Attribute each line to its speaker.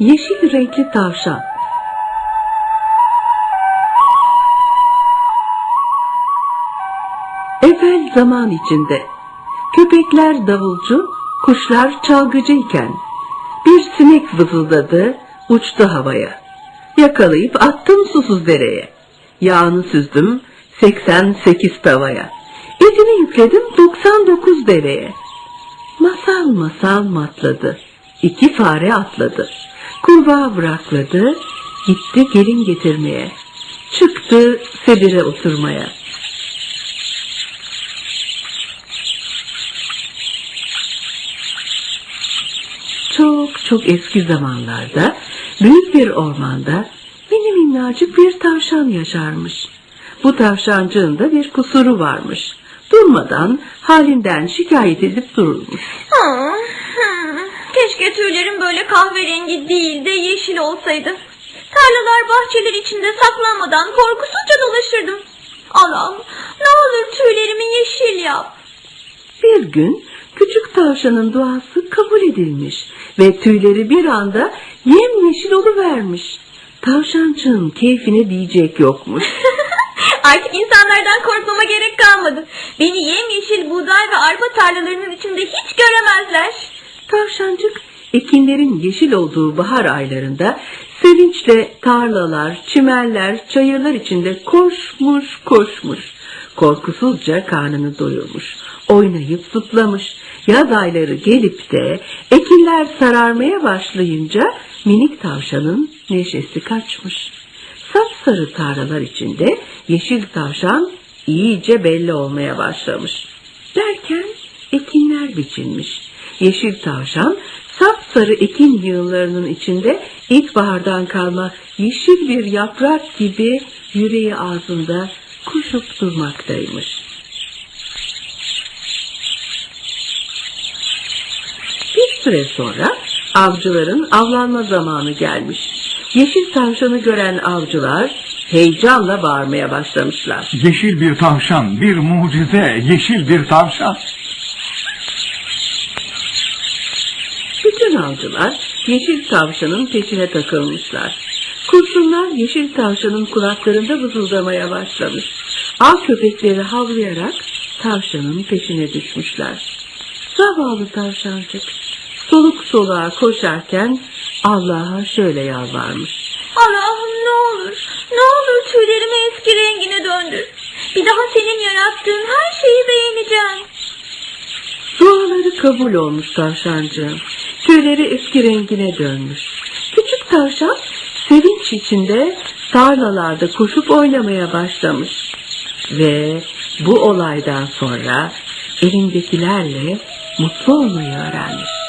Speaker 1: Yeşil renkli tavşan. Evvel zaman içinde köpekler davulcu, kuşlar çalgıcı iken bir sinek vızıldadı, uçtu havaya. Yakalayıp attım susuz dereye. Yağını süzdüm 88 tavaya. Etini yükledim 99 deveye. Masal masal matladı. İki fare atladı. Kurbağa bırakladı. Gitti gelin getirmeye. Çıktı sedire oturmaya. Çok çok eski zamanlarda büyük bir ormanda mini minnacık bir tavşan yaşarmış. Bu tavşancığın da bir kusuru varmış. Durmadan halinden şikayet edip dururmuş.
Speaker 2: Keşke tüylerim böyle kahverengi değil de yeşil olsaydı. Tarlalar bahçeler içinde saklanmadan korkusuzca dolaşırdım. Allah'ım ne olur tüylerimi yeşil yap.
Speaker 1: Bir gün küçük tavşanın duası kabul edilmiş ve tüyleri bir anda yemyeşil oluvermiş. Tavşancığın keyfine diyecek yokmuş.
Speaker 2: Artık insanlardan korkmama gerek kalmadı. Beni yemyeşil buğday ve arpa tarlalarının içinde hiç göremezler.
Speaker 1: Tavşancık ekinlerin yeşil olduğu bahar aylarında sevinçle tarlalar, çimenler, çayırlar içinde koşmuş koşmuş. Korkusuzca karnını doyurmuş. Oynayıp zıplamış. Yaz ayları gelip de ekinler sararmaya başlayınca minik tavşanın neşesi kaçmış. Sapsarı tarlalar içinde yeşil tavşan iyice belli olmaya başlamış. Derken ekinler biçilmiş. Yeşil tavşan sapsarı ekin yığınlarının içinde ilkbahardan kalma yeşil bir yaprak gibi yüreği ağzında kuşup durmaktaymış. Bir süre sonra avcıların avlanma zamanı gelmiş. Yeşil tavşanı gören avcılar heyecanla bağırmaya başlamışlar.
Speaker 3: Yeşil bir tavşan, bir mucize, yeşil bir tavşan.
Speaker 1: Avcılar yeşil tavşanın peşine takılmışlar. Kurşunlar yeşil tavşanın kulaklarında vızıldamaya başlamış. Av köpekleri havlayarak tavşanın peşine düşmüşler. Zavallı tavşancık soluk soluğa koşarken Allah'a şöyle yalvarmış.
Speaker 2: Allah'ım ne olur, ne olur tüylerimi eski rengine döndür. Bir daha senin yarattığın her şeyi beğeneceğim.
Speaker 1: Duaları kabul olmuş tavşancığın. Tüyleri eski rengine dönmüş. Küçük tavşan sevinç içinde tarlalarda koşup oynamaya başlamış. Ve bu olaydan sonra elindekilerle mutlu olmayı öğrenmiş.